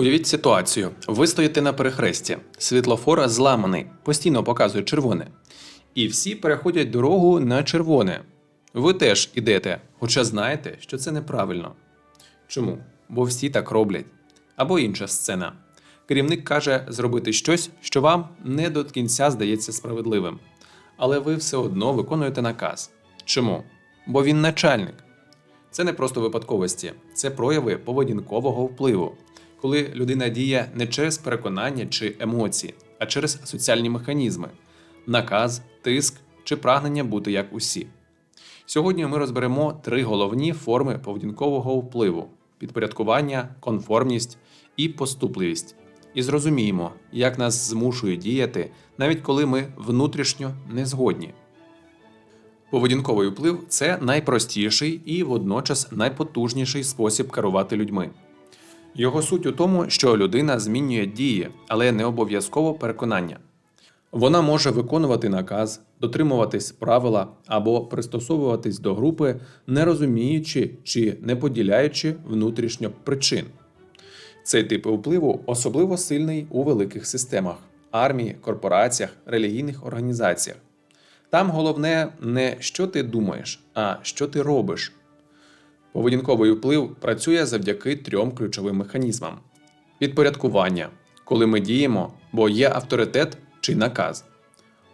Уявіть ситуацію: ви стоїте на перехресті, світлофор зламаний, постійно показує червоне. І всі переходять дорогу на червоне. Ви теж ідете, хоча знаєте, що це неправильно. Чому? Бо всі так роблять. Або інша сцена. Керівник каже зробити щось, що вам не до кінця здається справедливим. Але ви все одно виконуєте наказ. Чому? Бо він начальник. Це не просто випадковості, це прояви поведінкового впливу, коли людина діє не через переконання чи емоції, а через соціальні механізми наказ, тиск чи прагнення бути як усі. Сьогодні ми розберемо три головні форми поведінкового впливу: підпорядкування, конформність і поступливість. І зрозуміємо, як нас змушує діяти, навіть коли ми внутрішньо не згодні. Поведінковий вплив це найпростіший і водночас найпотужніший спосіб керувати людьми. Його суть у тому, що людина змінює дії, але не обов'язково переконання. Вона може виконувати наказ, дотримуватись правила або пристосовуватись до групи, не розуміючи чи не поділяючи внутрішньо причин. Цей тип впливу особливо сильний у великих системах армії, корпораціях, релігійних організаціях. Там головне не що ти думаєш, а що ти робиш. Поведінковий вплив працює завдяки трьом ключовим механізмам: підпорядкування, коли ми діємо, бо є авторитет чи наказ,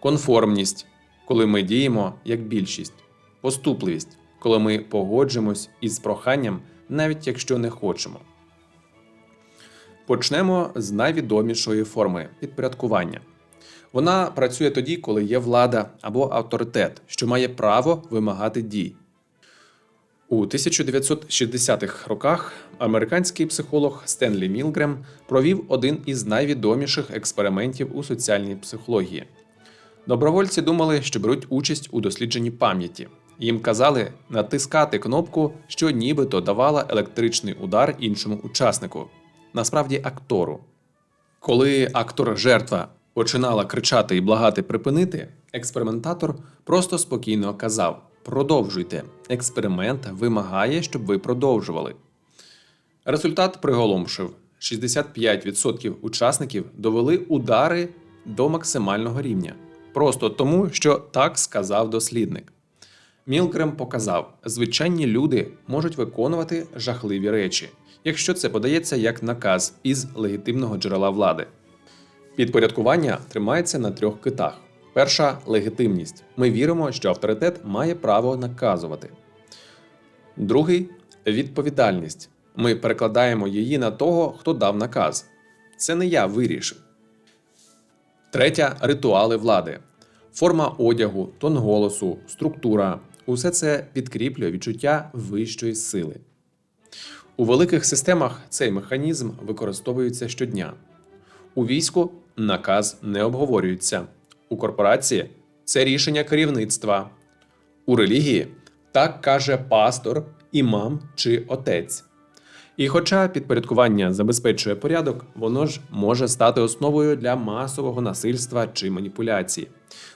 конформність, коли ми діємо як більшість, поступливість, коли ми погоджуємось із проханням, навіть якщо не хочемо. Почнемо з найвідомішої форми підпорядкування. Вона працює тоді, коли є влада або авторитет, що має право вимагати дій. У 1960-х роках американський психолог Стенлі Мілгрем провів один із найвідоміших експериментів у соціальній психології. Добровольці думали, що беруть участь у дослідженні пам'яті. Їм казали натискати кнопку, що нібито давала електричний удар іншому учаснику, насправді актору. Коли актор-жертва починала кричати і благати припинити, експериментатор просто спокійно казав: Продовжуйте. Експеримент вимагає, щоб ви продовжували. Результат приголомшив: 65% учасників довели удари до максимального рівня, просто тому, що так сказав дослідник. Мілгрем показав, звичайні люди можуть виконувати жахливі речі, якщо це подається як наказ із легітимного джерела влади. Підпорядкування тримається на трьох китах. Перша легітимність. Ми віримо, що авторитет має право наказувати. Другий відповідальність. Ми перекладаємо її на того, хто дав наказ. Це не я вирішив. Третя ритуали влади. Форма одягу, тон голосу, структура усе це підкріплює відчуття вищої сили. У великих системах цей механізм використовується щодня. У війську наказ не обговорюється. У корпорації це рішення керівництва. У релігії так каже пастор, імам чи отець. І хоча підпорядкування забезпечує порядок, воно ж може стати основою для масового насильства чи маніпуляції.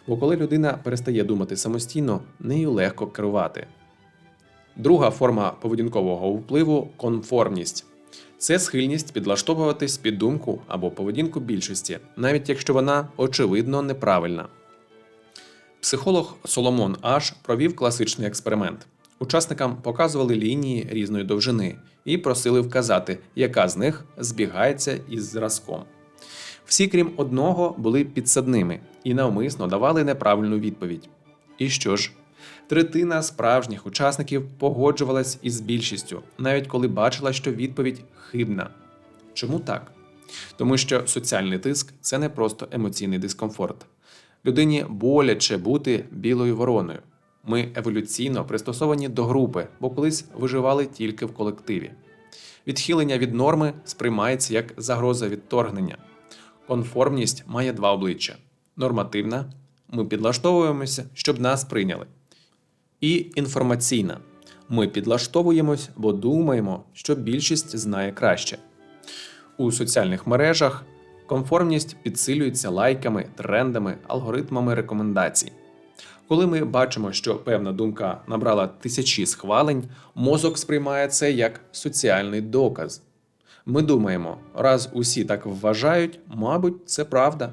Бо коли людина перестає думати самостійно, нею легко керувати. Друга форма поведінкового впливу конформність. Це схильність підлаштовуватись під думку або поведінку більшості, навіть якщо вона очевидно неправильна. Психолог Соломон Аш провів класичний експеримент. Учасникам показували лінії різної довжини і просили вказати, яка з них збігається із зразком. Всі, крім одного, були підсадними і навмисно давали неправильну відповідь. І що ж? Третина справжніх учасників погоджувалась із більшістю, навіть коли бачила, що відповідь хибна. Чому так? Тому що соціальний тиск це не просто емоційний дискомфорт. Людині боляче бути білою вороною. Ми еволюційно пристосовані до групи, бо колись виживали тільки в колективі. Відхилення від норми сприймається як загроза відторгнення. Конформність має два обличчя: нормативна ми підлаштовуємося, щоб нас прийняли. І інформаційна. Ми підлаштовуємось, бо думаємо, що більшість знає краще. У соціальних мережах конформність підсилюється лайками, трендами, алгоритмами рекомендацій. Коли ми бачимо, що певна думка набрала тисячі схвалень, мозок сприймає це як соціальний доказ. Ми думаємо, раз усі так вважають, мабуть, це правда.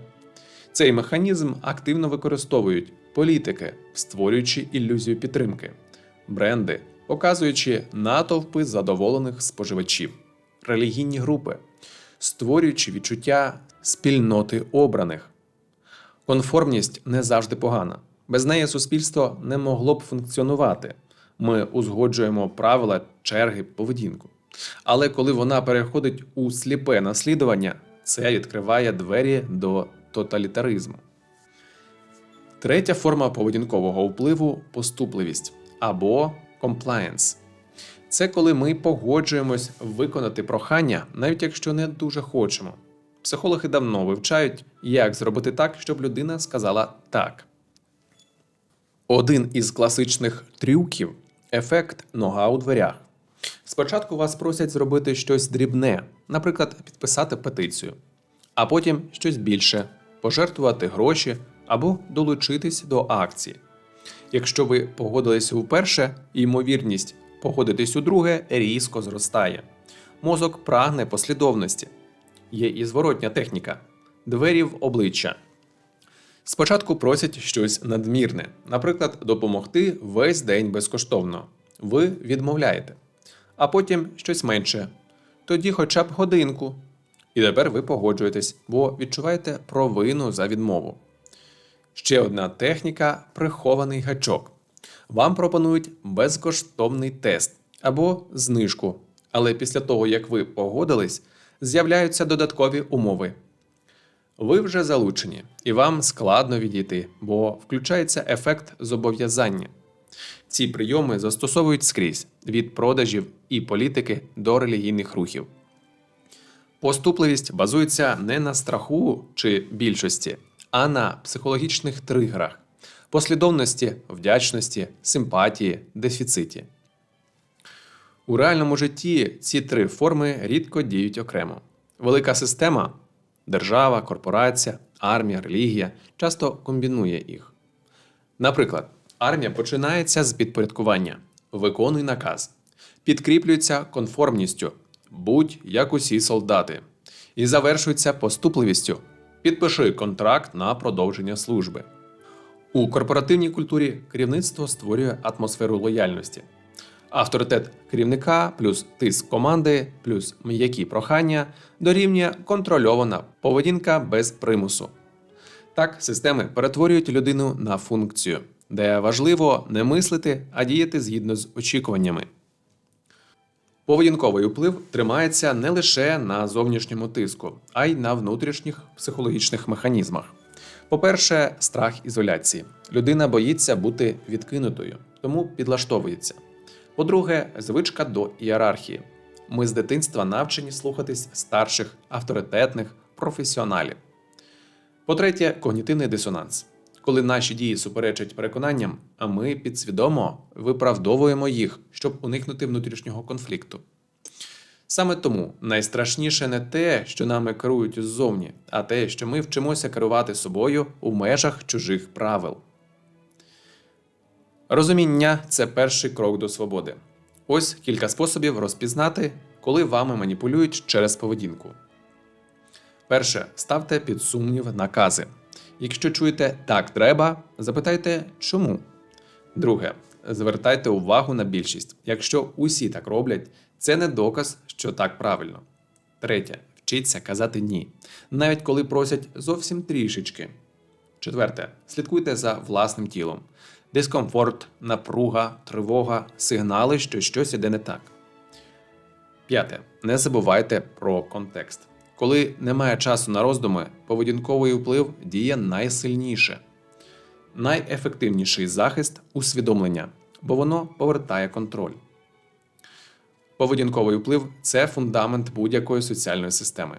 Цей механізм активно використовують політики, створюючи ілюзію підтримки, бренди, показуючи натовпи задоволених споживачів, релігійні групи, створюючи відчуття спільноти обраних. Конформність не завжди погана. Без неї суспільство не могло б функціонувати. Ми узгоджуємо правила, черги, поведінку. Але коли вона переходить у сліпе наслідування, це відкриває двері до тоталітаризму. Третя форма поведінкового впливу поступливість або compliance. Це коли ми погоджуємось виконати прохання, навіть якщо не дуже хочемо. Психологи давно вивчають, як зробити так, щоб людина сказала так. Один із класичних трюків ефект нога у дверях. Спочатку вас просять зробити щось дрібне, наприклад, підписати петицію, а потім щось більше, пожертвувати гроші або долучитись до акції. Якщо ви погодилися вперше, ймовірність погодитись удруге різко зростає. Мозок прагне послідовності. Є і зворотня техніка двері в обличчя. Спочатку просять щось надмірне, наприклад, допомогти весь день безкоштовно. Ви відмовляєте, а потім щось менше. Тоді хоча б годинку. І тепер ви погоджуєтесь, бо відчуваєте провину за відмову. Ще одна техніка прихований гачок. Вам пропонують безкоштовний тест або знижку. Але після того, як ви погодились, з'являються додаткові умови. Ви вже залучені, і вам складно відійти, бо включається ефект зобов'язання. Ці прийоми застосовують скрізь від продажів і політики до релігійних рухів. Поступливість базується не на страху чи більшості, а на психологічних тригерах, послідовності, вдячності, симпатії, дефіциті. У реальному житті ці три форми рідко діють окремо. Велика система держава, корпорація, армія, релігія часто комбінує їх. Наприклад, армія починається з підпорядкування, виконуй наказ, підкріплюється конформністю, будь як усі солдати, і завершується поступливістю. Підпиши контракт на продовження служби. У корпоративній культурі керівництво створює атмосферу лояльності. Авторитет керівника плюс тиск команди, плюс м'які прохання дорівнює контрольована поведінка без примусу. Так, системи перетворюють людину на функцію, де важливо не мислити, а діяти згідно з очікуваннями. Поведінковий вплив тримається не лише на зовнішньому тиску, а й на внутрішніх психологічних механізмах. По-перше, страх ізоляції. Людина боїться бути відкинутою, тому підлаштовується. По-друге, звичка до ієрархії. Ми з дитинства навчені слухатись старших, авторитетних, професіоналів. По-третє, когнітивний дисонанс. Коли наші дії суперечать переконанням, а ми підсвідомо виправдовуємо їх, щоб уникнути внутрішнього конфлікту. Саме тому найстрашніше не те, що нами керують ззовні, а те, що ми вчимося керувати собою у межах чужих правил. Розуміння це перший крок до свободи. Ось кілька способів розпізнати, коли вами маніпулюють через поведінку. Перше. Ставте під сумнів накази. Якщо чуєте так треба, запитайте чому. Друге. Звертайте увагу на більшість. Якщо усі так роблять, це не доказ, що так правильно. Третє. Вчіться казати ні, навіть коли просять зовсім трішечки. Четверте. Слідкуйте за власним тілом. Дискомфорт, напруга, тривога, сигнали, що щось іде не так. П'яте. Не забувайте про контекст. Коли немає часу на роздуми, поведінковий вплив діє найсильніше. Найефективніший захист усвідомлення, бо воно повертає контроль. Поведінковий вплив це фундамент будь-якої соціальної системи.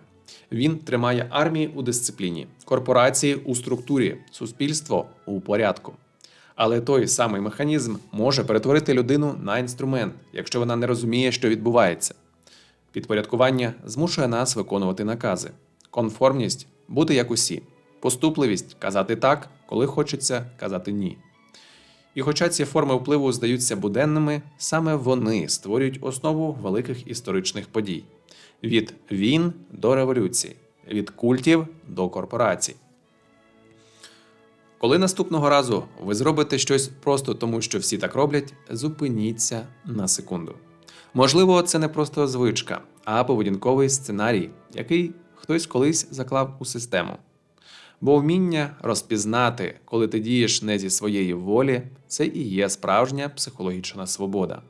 Він тримає армії у дисципліні, корпорації у структурі, суспільство у порядку. Але той самий механізм може перетворити людину на інструмент, якщо вона не розуміє, що відбувається. Підпорядкування змушує нас виконувати накази, конформність бути як усі, поступливість казати так, коли хочеться казати ні. І хоча ці форми впливу здаються буденними, саме вони створюють основу великих історичних подій. від війн до революцій, від культів до корпорацій. Коли наступного разу ви зробите щось просто тому, що всі так роблять, зупиніться на секунду. Можливо, це не просто звичка, а поведінковий сценарій, який хтось колись заклав у систему. Бо вміння розпізнати, коли ти дієш не зі своєї волі, це і є справжня психологічна свобода.